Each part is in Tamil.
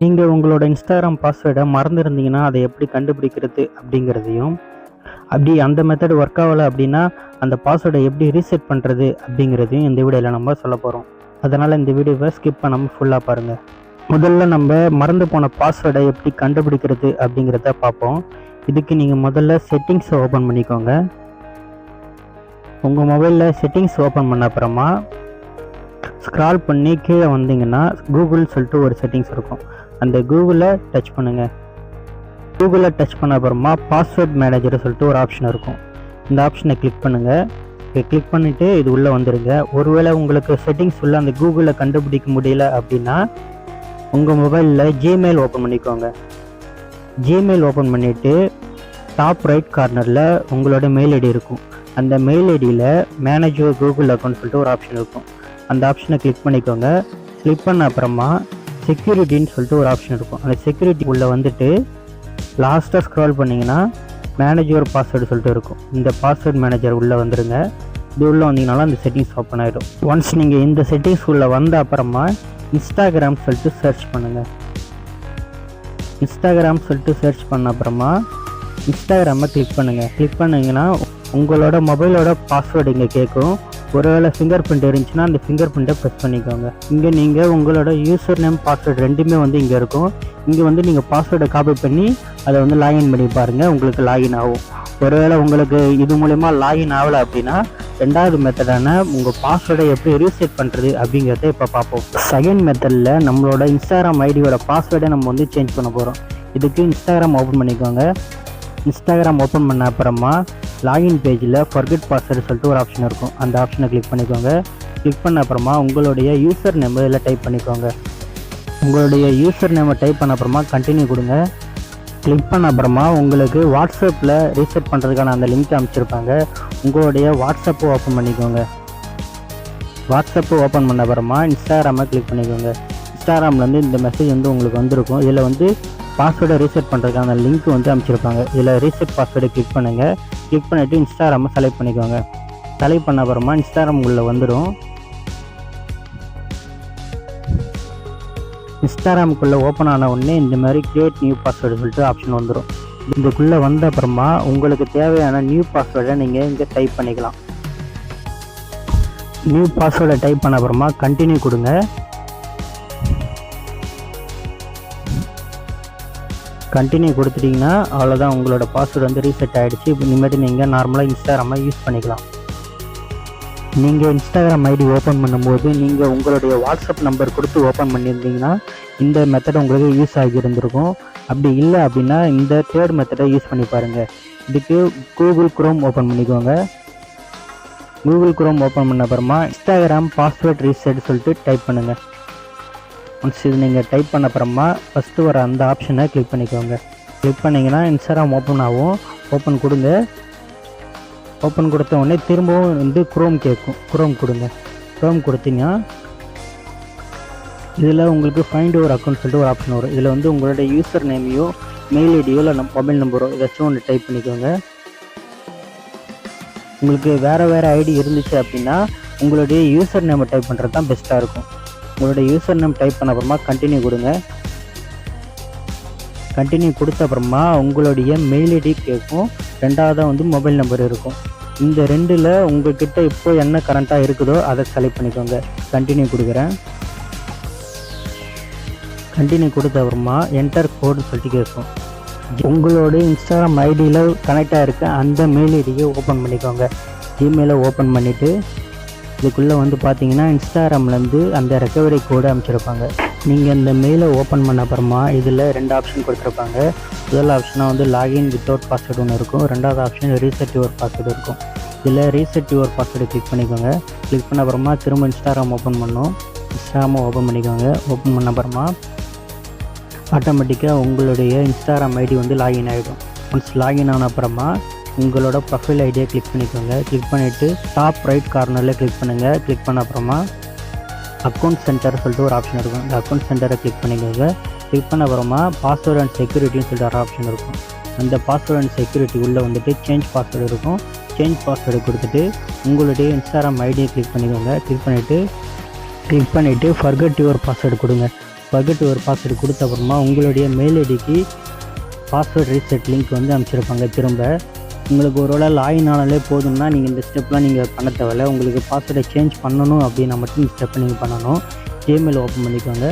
நீங்கள் உங்களோட இன்ஸ்டாகிராம் பாஸ்வேர்டை மறந்துருந்தீங்கன்னா அதை எப்படி கண்டுபிடிக்கிறது அப்படிங்கிறதையும் அப்படி அந்த மெத்தட் ஒர்க் ஆகலை அப்படின்னா அந்த பாஸ்வேர்டை எப்படி ரீசெட் பண்ணுறது அப்படிங்கிறதையும் இந்த வீடியோவில் நம்ம சொல்ல போகிறோம் அதனால் இந்த வீடியோவை ஸ்கிப் பண்ணாமல் ஃபுல்லாக பாருங்கள் முதல்ல நம்ம மறந்து போன பாஸ்வேர்டை எப்படி கண்டுபிடிக்கிறது அப்படிங்கிறத பார்ப்போம். இதுக்கு நீங்கள் முதல்ல செட்டிங்ஸை ஓப்பன் பண்ணிக்கோங்க. உங்கள் மொபைலில் செட்டிங்ஸ் ஓப்பன் பண்ண அப்புறமா ஸ்க்ரால் பண்ணி கீழே வந்தீங்கன்னா கூகுள் சொல்லிட்டு ஒரு செட்டிங்ஸ் இருக்கும். அந்த கூகுளை டச் பண்ணுங்கள் கூகுளை டச் பண்ண அப்புறமா பாஸ்வேர்ட் மேனேஜர் சொல்லிட்டு ஒரு ஆப்ஷன் இருக்கும். இந்த ஆப்ஷனை கிளிக் பண்ணுங்கள் கிளிக் பண்ணிவிட்டு இது உள்ளே வந்துடுங்க ஒருவேளை உங்களுக்கு செட்டிங்ஸ் உள்ள அந்த கூகுளில் கண்டுபிடிக்க முடியல அப்படின்னா உங்கள் மொபைலில் ஜிமெயில் ஓப்பன் பண்ணிக்கோங்க. ஜிமெயில் ஓப்பன் பண்ணிவிட்டு டாப் ரைட் கார்னரில் உங்களோட மெயில் ஐடி இருக்கும். அந்த மெயில் ஐடியில் மேனேஜ் கூகுள் அக்கௌண்ட் சொல்லிட்டு ஒரு ஆப்ஷன் இருக்கும். அந்த ஆப்ஷனை கிளிக் பண்ணிக்கோங்க. கிளிக் பண்ண அப்புறமா செக்யூரிட்டின்னு சொல்லிட்டு ஒரு ஆப்ஷன் இருக்கும். அந்த செக்யூரிட்டி உள்ளே வந்துட்டு லாஸ்ட்டாக ஸ்க்ரால் பண்ணிங்கன்னா மேனேஜர் பாஸ்வேர்டு சொல்லிட்டு இருக்கும். இந்த பாஸ்வேர்ட் மேனேஜர் உள்ளே வந்துடுங்க இது உள்ளே வந்தீங்கனாலும் அந்த செட்டிங்ஸ் ஓப்பன் ஆகிடும் ஒன்ஸ் நீங்கள் இந்த செட்டிங்ஸ் உள்ளே வந்த அப்புறமா இன்ஸ்டாகிராம் சொல்லிட்டு சர்ச் பண்ணுங்கள் இன்ஸ்டாகிராம் சொல்லிட்டு சர்ச் பண்ண அப்புறமா இன்ஸ்டாகிராமை கிளிக் பண்ணுங்கள் கிளிக் பண்ணிங்கன்னா உங்களோட மொபைலோட பாஸ்வேர்டு இங்கே கேட்கும். ஒருவேளை ஃபிங்கர் பிரிண்ட் இருந்துச்சுன்னா அந்த ஃபிங்கர் பிரிண்ட்டை ப்ரெஸ் பண்ணிக்கோங்க. இங்கே நீங்கள் உங்களோட யூசர் நேம் பாஸ்வேர்டு ரெண்டுமே வந்து இங்கே இருக்கும். இங்கே வந்து நீங்கள் பாஸ்வேர்டை காப்பி பண்ணி அதை வந்து லாகின் பண்ணி பாருங்கள் உங்களுக்கு லாகின் ஆகும். ஒருவேளை உங்களுக்கு இது மூலயமா லாகின் ஆகலை அப்படின்னா ரெண்டாவது மெத்தடான உங்கள் பாஸ்வேர்டை எப்படி ரீசெட் பண்ணுறது அப்படிங்கிறத இப்போ பார்ப்போம். செகண்ட் மெத்தடில் நம்மளோட இன்ஸ்டாகிராம் ஐடியோட பாஸ்வேர்டை நம்ம வந்து சேஞ்ச் பண்ண போகிறோம் இதுக்கு இன்ஸ்டாகிராம் ஓப்பன் பண்ணிக்கோங்க. இன்ஸ்டாகிராம் ஓப்பன் பண்ண அப்புறமா லாகின் பேஜில் ஃபர்கெட் பாஸ்வேர்டு சொல்லிட்டு ஒரு ஆப்ஷன் இருக்கும். அந்த ஆப்ஷனை கிளிக் பண்ணிக்கோங்க. கிளிக் பண்ண அப்புறமா உங்களுடைய யூசர் நேம் இதில் டைப் பண்ணிக்கோங்க. உங்களுடைய யூசர் நேமை டைப் பண்ண அப்புறமா கண்டினியூ கொடுங்க. கிளிக் பண்ண அப்புறமா உங்களுக்கு வாட்ஸ்அப்பில் ரீசெட் பண்ணுறதுக்கான அந்த லிங்க் அமைச்சிருப்பாங்க உங்களுடைய வாட்ஸ்அப்பை ஓப்பன் பண்ணிக்கோங்க. வாட்ஸ்அப்பு ஓப்பன் பண்ண அப்புறமா இன்ஸ்டாகிராமை கிளிக் பண்ணிக்கோங்க. இன்ஸ்டாகிராம்லேருந்து இந்த மெசேஜ் வந்து உங்களுக்கு வந்திருக்கும். இதில் வந்து பாஸ்வேர்டை ரீசெட் பண்ணுறதுக்கான லிங்க் வந்து அமைச்சிருப்பாங்க இதில் ரீசெட் பாஸ்வேர்டை கிளிக் பண்ணுங்கள் ஸ்கிப் பண்ணிவிட்டு இன்ஸ்டாகிராமை செலக்ட் பண்ணிக்கோங்க. செலக்ட் பண்ண அப்புறமா இன்ஸ்டாகிராம் உள்ளே வந்துடும் இன்ஸ்டாகிராமுக்குள்ளே ஓப்பன் ஆன உடனே இந்த மாதிரி கிரியேட் நியூ பாஸ்வேர்டு சொல்லிட்டு ஆப்ஷன் வந்துடும் இதுக்குள்ளே வந்த அப்புறமா உங்களுக்கு தேவையான நியூ பாஸ்வேர்டை நீங்கள் இங்கே டைப் பண்ணிக்கலாம். நியூ பாஸ்வேர்டை டைப் பண்ண அப்புறமா கண்டினியூ கொடுங்க. கண்டினியூ கொடுத்துட்டிங்கன்னா அவ்வளோதான் உங்களோட பாஸ்வேர்டு வந்து ரீசெட் ஆகிடுச்சு இப்போ இனிமேட்டு நீங்கள் நார்மலாக இன்ஸ்டாகிராமை யூஸ் பண்ணிக்கலாம். நீங்கள் இன்ஸ்டாகிராம் ஐடி ஓப்பன் பண்ணும்போது நீங்கள் உங்களுடைய வாட்ஸ்அப் நம்பர் கொடுத்து ஓப்பன் பண்ணியிருந்தீங்கன்னா இந்த மெத்தட் உங்களுக்கு யூஸ் ஆகியிருந்திருக்கும் அப்படி இல்லை அப்படின்னா இந்த தேர்ட் மெத்தடை யூஸ் பண்ணி பாருங்கள் இதுக்கு கூகுள் குரோம் ஓப்பன் பண்ணிக்கோங்க. கூகுள் குரோம் ஓப்பன் பண்ண அப்புறமா இன்ஸ்டாகிராம் பாஸ்வேர்ட் ரீசெட் சொல்லிட்டு டைப் பண்ணுங்கள் ஒன்ஸ் இது நீங்கள் டைப் பண்ண அப்புறமா ஃபஸ்ட்டு வர அந்த ஆப்ஷனை கிளிக் பண்ணிக்கோங்க. கிளிக் பண்ணிங்கன்னா இன்ஸ்டாகிராம் ஓப்பன் ஆகும். ஓப்பன் கொடுங்க. ஓப்பன் கொடுத்த உடனே திரும்பவும் வந்து குரோம் கேட்கும் குரோம் கொடுங்க. குரோம் கொடுத்தீங்கன்னா இதில் உங்களுக்கு ஃபைண்ட் ஒரு அக்கௌண்ட் சொல்லிட்டு ஒரு ஆப்ஷன் வரும். இதில் வந்து உங்களோட யூசர் நேமையோ மெயில் ஐடியோ இல்லை நம்ம மொபைல் நம்பரோ ஏதாச்சும் ஒன்று டைப் பண்ணிக்கோங்க. உங்களுக்கு வேறு வேறு ஐடி இருந்துச்சு அப்படின்னா உங்களுடைய யூசர் நேமை டைப் பண்ணுறது தான் பெஸ்ட்டாக இருக்கும். உங்களுடைய யூசர் நேம் டைப் பண்ண அப்புறமா கண்டினியூ கொடுங்க. கண்டினியூ கொடுத்த அப்புறமா உங்களுடைய மெயில் ஐடி கேட்கும் ரெண்டாவதாக வந்து மொபைல் நம்பர் இருக்கும். இந்த ரெண்டில் உங்கள்கிட்ட இப்போ என்ன கரண்ட்டாக இருக்குதோ அதை செலக்ட் பண்ணிக்கோங்க. கண்டினியூ கொடுக்குறேன். கண்டினியூ கொடுத்த அப்புறமா என்டர் கோடு சொல்லிட்டு கேட்கும். உங்களோட இன்ஸ்டாகிராம் ஐடியில் கனெக்டாக இருக்க அந்த மெயில் ஐடியை ஓப்பன் பண்ணிக்கோங்க. ஜிமெயிலை ஓப்பன் பண்ணிவிட்டு இதுக்குள்ளே வந்து பார்த்தீங்கன்னா இன்ஸ்டாகிராம்லேருந்து அந்த ரெக்கவரி கோடு அமைச்சிருப்பாங்க நீங்கள் இந்த மெயிலை ஓப்பன் பண்ண அப்புறமா இதில் ரெண்டு ஆப்ஷன் கொடுத்துருப்பாங்க. முதல் ஆப்ஷனாக வந்து லாகின் வித்தவுட் பாஸ்வேர்டு ஒன்று இருக்கும். ரெண்டாவது ஆப்ஷன் ரீசெட் யுவர் பாஸ்வேர்டு இருக்கும். இதில் ரீசெட் யுவர் பாஸ்வேர்டு கிளிக் பண்ணிக்கோங்க. கிளிக் பண்ண அப்புறமா திரும்ப இன்ஸ்டாகிராம் ஓப்பன் பண்ணோம். இன்ஸ்டாகிராமை ஓப்பன் பண்ணிக்கோங்க. ஓப்பன் பண்ண அப்புறமா ஆட்டோமேட்டிக்காக உங்களுடைய இன்ஸ்டாகிராம் ஐடி வந்து லாகின் ஆகிடும் ஒன்ஸ் லாகின் ஆன அப்புறமா உங்களோட ப்ரொஃபைல் ஐடியை கிளிக் பண்ணிக்கோங்க. கிளிக் பண்ணிவிட்டு டாப் ரைட் கார்னரில் கிளிக் பண்ணுங்கள் கிளிக் பண்ண அப்புறமா அக்கௌண்ட் சென்டர் சொல்லிட்டு ஒரு ஆப்ஷன் இருக்கும். இந்த அக்கௌண்ட் சென்டரை கிளிக் பண்ணிக்கோங்க. கிளிக் பண்ண அப்புறமா பாஸ்வேர்டு அண்ட் செக்யூரிட்டின்னு சொல்லிட்டு ஒரு ஆப்ஷன் இருக்கும். அந்த பாஸ்வேர்டு அண்ட் செக்யூரிட்டி உள்ளே வந்துட்டு சேஞ்ச் பாஸ்வேர்டு இருக்கும். சேஞ்ச் பாஸ்வேர்டு கொடுத்துட்டு உங்களுடைய இன்ஸ்டாகிராம் ஐடியை கிளிக் பண்ணிக்கோங்க. கிளிக் பண்ணிவிட்டு கிளிக் பண்ணிவிட்டு ஃபர்கட் யுவர் பாஸ்வேர்டு கொடுங்க. ஃபர்கட் ஒரு பாஸ்வேர்டு கொடுத்த அப்புறமா உங்களுடைய மெயில் ஐடிக்கு பாஸ்வேர்டு ரீசெட் லிங்க் வந்து அனுப்பிச்சிருப்பாங்க. திரும்ப உங்களுக்கு ஒரு வேளை லாகின் ஆனாலே போதும்னா நீங்கள் இந்த ஸ்டெப்லாம் நீங்கள் பண்ண தேவையில்ல. உங்களுக்கு பாஸ்வேர்டை சேஞ்ச் பண்ணணும் அப்படின்னா மட்டும் இந்த ஸ்டெப்பை நீங்கள் பண்ணணும். ஜிமெயில் ஓப்பன் பண்ணிக்கோங்க.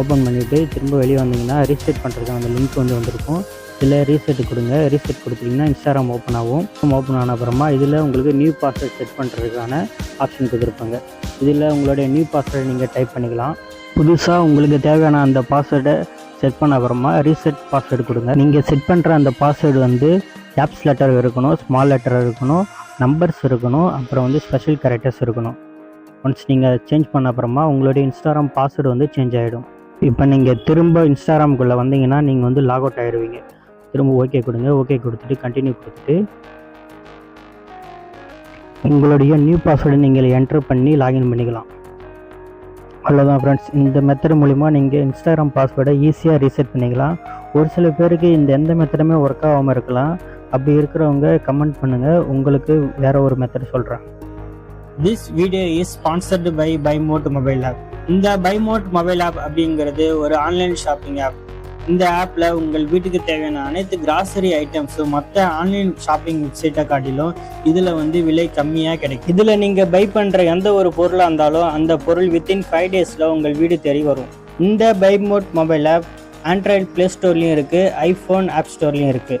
ஓப்பன் பண்ணிவிட்டு திரும்ப வெளியே வந்தீங்கன்னா ரீசெட் பண்ணுறதுக்கு அந்த லிங்க் வந்து வந்திருக்கும். இதில் ரீசெட் கொடுங்க. ரீசெட் கொடுத்தீங்கன்னா இன்ஸ்டாகிராம் ஓப்பன் ஆகும். ஓப்பன் ஆன அப்புறமா இதில் உங்களுக்கு நியூ பாஸ்வேர்ட் செட் பண்ணுறதுக்கான ஆப்ஷன் கொடுத்துருப்பாங்க. இதில் உங்களுடைய நியூ பாஸ்வேர்டை நீங்கள் டைப் பண்ணிக்கலாம். புதுசாக உங்களுக்கு தேவையான அந்த பாஸ்வேர்டை செட் பண்ண அப்புறமா ரீசெட் பாஸ்வேர்டு கொடுங்க. நீங்கள் செட் பண்ணுற அந்த பாஸ்வேர்டு வந்து கேப்ஸ் லெட்டர் இருக்கணும் ஸ்மால் லெட்டர் இருக்கணும் நம்பர்ஸ் இருக்கணும் அப்புறம் வந்து ஸ்பெஷல் கேரக்டர்ஸ் இருக்கணும். ஒன்ஸ் நீங்கள் சேஞ்ச் பண்ண அப்புறமா உங்களுடைய இன்ஸ்டாகிராம் பாஸ்வேர்டு வந்து சேஞ்ச் ஆகிடும் இப்போ நீங்கள் திரும்ப இன்ஸ்டாகிராம்குள்ளே வந்தீங்கன்னா நீங்கள் வந்து லாக் அவுட் ஆயிடுவீங்க திரும்ப ஓகே கொடுங்க ஓகே கொடுத்துட்டு கண்டினியூ கொடுத்துட்டு உங்களுடைய நியூ பாஸ்வேர்டு நீங்கள் என்ட்ரு பண்ணி லாகின் பண்ணிக்கலாம். அவ்வளோதான் ஃப்ரெண்ட்ஸ் இந்த மெத்தட் மூலிமா நீங்கள் இன்ஸ்டாகிராம் பாஸ்வேர்டை ஈஸியாக ரீசெட் பண்ணிக்கலாம். ஒரு சில பேருக்கு இந்த எந்த மெத்தடுமே ஒர்க் ஆகாமல் இருக்கலாம். அப்படி இருக்கிறவங்க கமெண்ட் பண்ணுங்கள் உங்களுக்கு வேற ஒரு மெத்தட் சொல்கிறேன் this video is sponsored by பைமோட் mobile app இந்த பைமோட் மொபைல் ஆப் அப்படிங்கிறது ஒரு ஆன்லைன் ஷாப்பிங் ஆப் இந்த ஆப்பில் உங்கள் வீட்டுக்கு தேவையான அனைத்து கிராசரி ஐட்டம்ஸும் மற்ற ஆன்லைன் ஷாப்பிங் வெப்சைட்டை காட்டிலும் இதில் வந்து விலை கம்மியாக கிடைக்கும். இதில் நீங்கள் பை பண்ணுற எந்த ஒரு பொருளாக இருந்தாலும் அந்த பொருள் வித்தின் ஃபைவ் டேஸில் உங்கள் வீடு தேடி வரும். இந்த பைமோட் மொபைல் ஆப் ஆண்ட்ராய்டு ப்ளே ஸ்டோர்லேயும் இருக்குது ஐஃபோன் ஆப் ஸ்டோர்லேயும் இருக்குது